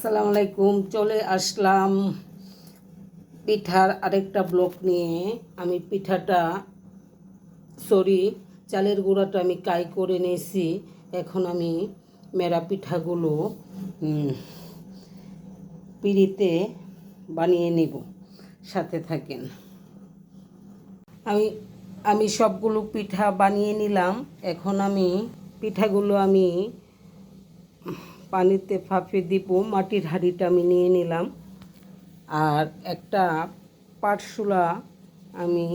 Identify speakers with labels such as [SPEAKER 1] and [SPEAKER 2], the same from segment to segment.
[SPEAKER 1] আসসালামু আলাইকুম, চলে আসলাম পিঠার আরেকটা ব্লক নিয়ে। আমি পিঠাটা, সরি, চালের গুঁড়াটা আমি কাই করে নিয়েছি। এখন আমি মেরা পিঠাগুলো পিড়িতে বানিয়ে নেব। সাথে থাকেন। আমি আমি সবগুলো পিঠা বানিয়ে নিলাম। এখন আমি পিঠাগুলো আমি পানিতে ফাঁপে দিব, মাটির হাঁড়িটা আমি নিয়ে নিলাম। আর একটা পাটশোলা আমি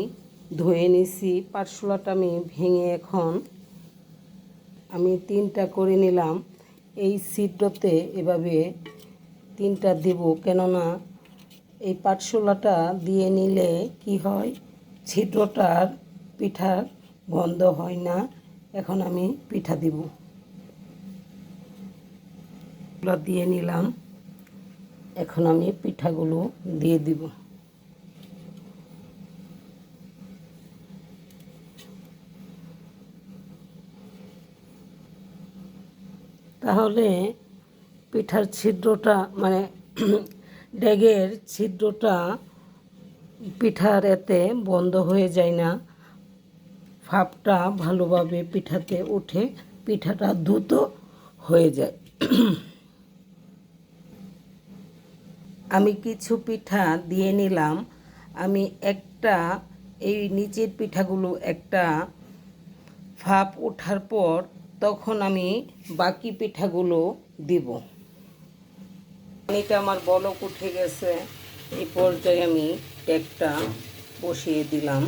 [SPEAKER 1] ধুয়ে নিছি। পাটশোলাটা আমি ভেঙে এখন আমি তিনটা করে নিলাম। এই ছিদ্রতে এভাবে তিনটা দেব, কেননা এই পাটশোলাটা দিয়ে নিলে কি হয়, ছিদ্রটার পিঠার বন্ধ হয় না। এখন আমি পিঠা দিব। এগুলো দিয়ে নিলাম। এখন আমি পিঠাগুলো দিয়ে দিব। তাহলে পিঠার ছিদ্রটা মানে ডেগের ছিদ্রটা পিঠার এতে বন্ধ হয়ে যায় না। ভাপটা ভালোভাবে পিঠাতে উঠে পিঠাটা দ্রুত হয়ে যায়। আমি কিছু পিঠা দিয়ে নিলাম। আমি একটা, এই নিচের পিঠাগুলো একটা ভাপ ওঠার পর তখন আমি বাকি পিঠাগুলো দিব। পানিটা আমার বলক উঠে গেছে। এই পর্যায়ে আমি একটা বসিয়ে দিলাম।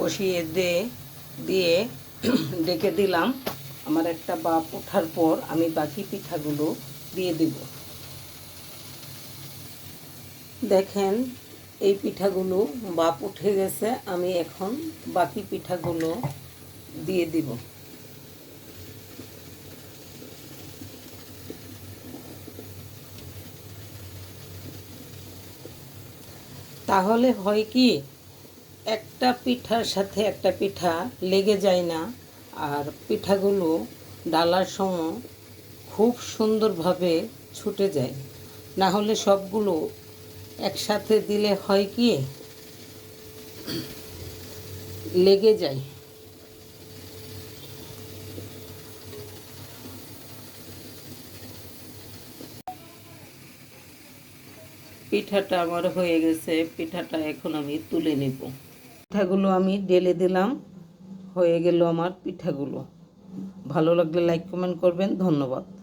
[SPEAKER 1] বসিয়ে দিয়ে দিয়ে ডেকে দিলাম। আমার একটা বাপ ওঠার পর আমি বাকি পিঠাগুলো দিয়ে দিব। দেখেন, এই পিঠাগুলো বাপ উঠে গেছে, আমি এখন বাকি পিঠাগুলো দিয়ে দিব। তাহলে হয় কি, একটা পিঠার সাথে একটা পিঠা লেগে যায় না, আর পিঠাগুলো ডালার সময় খুব সুন্দরভাবে ছুটে যায়। না হলে সবগুলো একসাথে দিলে হয় কি? লেগে যায়। পিঠাটা আমার হয়ে গেছে, পিঠাটা এখন আমি তুলে নেব। পিঠাগুলো আমি ঢেলে দিলাম, হয়ে গেল আমার পিঠাগুলো। ভালো লাগলে লাইক কমেন্ট করবেন, ধন্যবাদ।